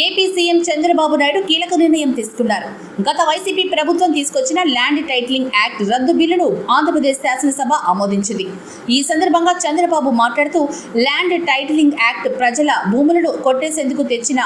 AP CM Chandrababu Naidu కీలక నిర్ణయం తీసుకున్నారు. గత వైసీపీ ప్రభుత్వం తీసుకొచ్చిన ల్యాండ్ టైటిలింగ్ యాక్ట్ రద్దు బిల్లును ఆంధ్రప్రదేశ్ శాసనసభ ఆమోదించింది. ఈ సందర్భంగా చంద్రబాబు మాట్లాడుతూ ల్యాండ్ టైటిలింగ్ యాక్ట్ ప్రజల భూములను కొట్టేసేందుకు తెచ్చిన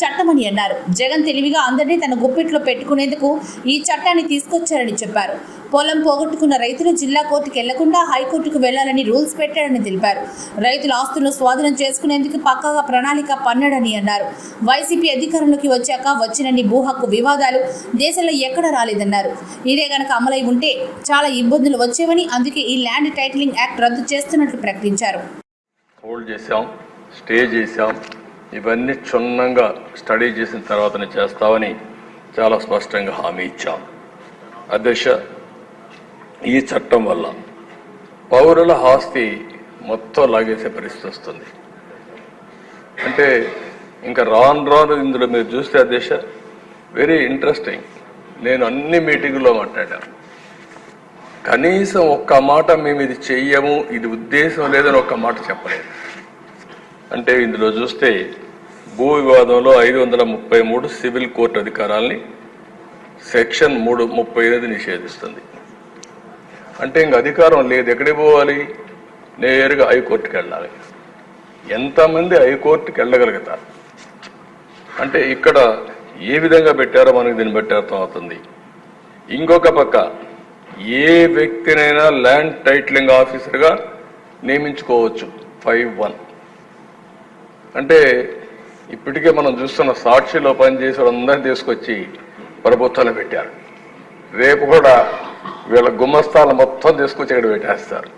చట్టమని అన్నారు. జగన్ తెలివిగా అందరినీ తన గుప్పిట్లో పెట్టుకునేందుకు ఈ చట్టాన్ని తీసుకొచ్చారని చెప్పారు. పొలం పోగొట్టుకున్న రైతులు జిల్లా కోర్టుకు వెళ్ళకుండా హైకోర్టుకు వెళ్ళాలని రూల్స్ పెట్టాడని తెలిపారు. రైతుల ఆస్తులను స్వాధీనం చేసుకునేందుకు పక్కగా ప్రణాళిక పన్నాడని అన్నారు. వైసీపీ అధికారంలోకి వచ్చాక వచ్చినన్ని భూ హక్కు వివాదాలు దేశంలో ఎక్కడ రాలేదన్నారు. ఇదే గనక అమలై ఉంటే చాలా ఇబ్బందులు వచ్చేవని అందుకే ఈ ల్యాండ్ టైటిలింగ్ యాక్ట్ రద్దు చేస్తున్నట్లు ప్రకటించారు. హోల్డ్ చేశాం స్టే చేశాం. ఇవన్నీ క్షుణ్ణంగా స్టడీ చేసిన తర్వాతనే చేస్తామని చాలా స్పష్టంగా హామీ ఇచ్చాం. అధ్యక్ష ఈ చట్టం వల్ల పౌరుల ఆస్తి మొత్తం లాగేసే పరిస్థితి వస్తుంది. అంటే ఇంకా రాను రాను ఇందులో మీరు చూస్తే అధ్యక్ష వెరీ ఇంట్రెస్టింగ్ నేను అన్ని మీటింగుల్లో మాట్లాడాను. కనీసం ఒక్క మాట మేము ఇది చెయ్యము ఇది ఉద్దేశం లేదని ఒక్క మాట చెప్పలేదు. అంటే ఇందులో చూస్తే భూ వివాదంలో ఐదు వందల ముప్పై మూడు సివిల్ కోర్టు అధికారాల్ని సెక్షన్ మూడు ముప్పై ఎనిమిది నిషేధిస్తుంది. అంటే ఇంక అధికారం లేదు. ఎక్కడికి పోవాలి? నేరుగా హైకోర్టుకి వెళ్ళాలి. ఎంతమంది హైకోర్టుకి వెళ్ళగలుగుతారు? అంటే ఇక్కడ ఏ విధంగా పెట్టారో మనకి దీన్ని బట్టి అర్థమవుతుంది. ఇంకొక పక్క ఏ వ్యక్తినైనా ల్యాండ్ టైటిలింగ్ ఆఫీసర్గా నియమించుకోవచ్చు. Five one. అంటే ఇప్పటికే మనం చూస్తున్న సాక్షిలో పనిచేసే వాళ్ళందరినీ తీసుకొచ్చి ప్రభుత్వాన్ని పెట్టారు. రేపు కూడా వీళ్ళ గుమస్తాలు మొత్తం తీసుకొచ్చి ఇక్కడ పెట్టేస్తారు.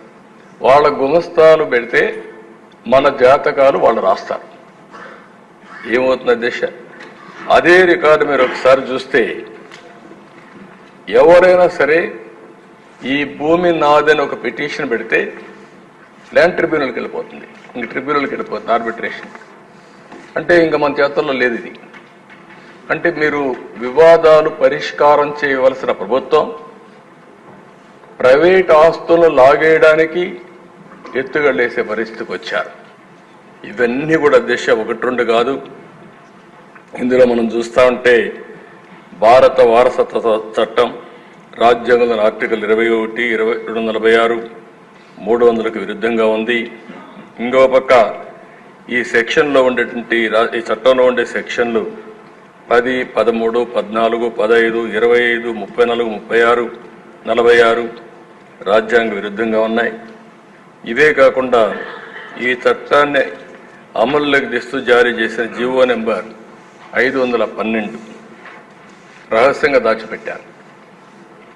వాళ్ళ గుమస్తాలు పెడితే మన జాతకాలు వాళ్ళు రాస్తారు. ఏమవుతుంది దిశ. అదే రికార్డు మీరు ఒకసారి చూస్తే ఎవరైనా సరే ఈ భూమి నాదని ఒక పిటిషన్ పెడితే ల్యాండ్ ట్రిబ్యునల్కి వెళ్ళిపోతుంది. ఇంక ట్రిబ్యునల్కి వెళ్ళిపోతుంది ఆర్బిట్రేషన్. అంటే ఇంకా మన చేతుల్లో లేదు ఇది. అంటే మీరు వివాదాలు పరిష్కారం చేయవలసిన ప్రభుత్వం ప్రైవేట్ ఆస్తులు లాగేయడానికి ఎత్తుగడలేసే పరిస్థితికి వచ్చారు. ఇవన్నీ కూడా దిశ ఒకటి రెండు కాదు. ఇందులో మనం చూస్తా ఉంటే భారత వారసత్వ చట్టం రాజ్యాంగంలోని ఆర్టికల్ ఇరవై ఒకటి ఇరవై రెండు నలభై ఆరు మూడు వందలకు విరుద్ధంగా ఉంది. ఇంకో పక్క ఈ సెక్షన్లో ఉండేటువంటి రా- ఈ చట్టంలో ఉండే సెక్షన్లు పది పదమూడు పద్నాలుగు పదహైదు ఇరవై ఐదు ముప్పై నాలుగు ముప్పై ఆరు నలభై ఆరు రాజ్యాంగ విరుద్ధంగా ఉన్నాయి. ఇవే కాకుండా ఈ చట్టాన్ని అమల్లోకి తెస్తూ జారీ చేసిన జీవో నెంబర్ ఐదు వందల పన్నెండు రహస్యంగా దాచిపెట్టారు.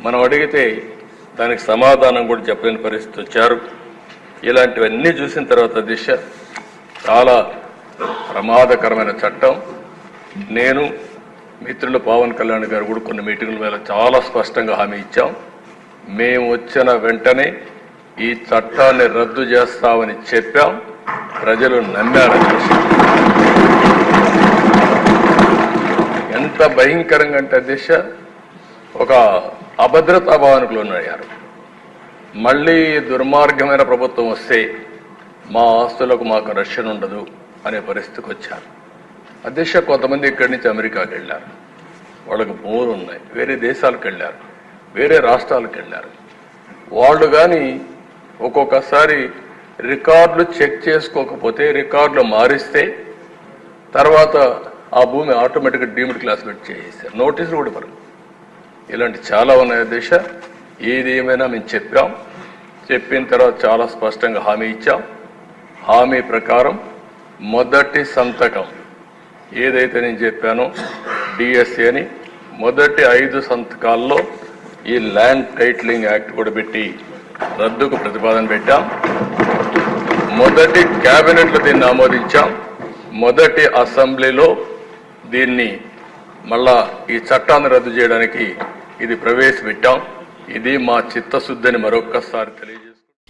మనం అడిగితే దానికి సమాధానం కూడా చెప్పలేని పరిస్థితి వచ్చారు. ఇలాంటివన్నీ చూసిన తర్వాత దిశ చాలా ప్రమాదకరమైన చట్టం. నేను మిత్రులు పవన్ కళ్యాణ్ గారు కూడా కొన్ని మీటింగుల మీద చాలా స్పష్టంగా హామీ ఇచ్చాం. మేము వచ్చిన వెంటనే ఈ చట్టాన్ని రద్దు చేస్తామని చెప్పాం. ప్రజలు నమ్మారు. ఎంత భయంకరంగా అంటే దిశ ఒక అభద్రతా భావనకులు ఉన్నాయారు మళ్ళీ దుర్మార్గమైన ప్రభుత్వం వస్తే మా ఆస్తులకు మాకు రక్షణ ఉండదు అనే పరిస్థితికి వచ్చారు. అధ్యక్ష కొంతమంది ఇక్కడి నుంచి అమెరికాకి వెళ్ళారు. వాళ్ళకి భూములు ఉన్నాయి. వేరే దేశాలకు వెళ్ళారు. వేరే రాష్ట్రాలకు వెళ్ళారు. వాళ్ళు కానీ ఒక్కొక్కసారి రికార్డులు చెక్ చేసుకోకపోతే రికార్డులు మారిస్తే తర్వాత ఆ భూమి ఆటోమేటిక్గా డీమ్డ్ క్లాస్ చేసేస్తారు. నోటీసులు కూడా ఇవ్వరు. ఇలాంటి చాలా ఉన్నాయి దేశ. ఏది ఏమైనా మేము చెప్పాం. చెప్పిన తర్వాత చాలా స్పష్టంగా హామీ ఇచ్చాం. హామీ ప్రకారం మొదటి సంతకం ఏదైతే నేను చెప్పానో డిఎస్సి అని మొదటి ఐదు సంతకాల్లో ఈ ల్యాండ్ టైటిలింగ్ యాక్ట్ కూడా పెట్టి రద్దుకు ప్రతిపాదన పెట్టాం. మొదటి క్యాబినెట్లో దీన్ని ఆమోదించాం. మొదటి అసెంబ్లీలో దీన్ని మళ్ళా ఈ చట్టాన్ని రద్దు చేయడానికి ఇది ప్రవేశపెట్టాం. ఇది మా చిత్తశుద్ధిని మరొక్కసారి తెలియజేస్తాం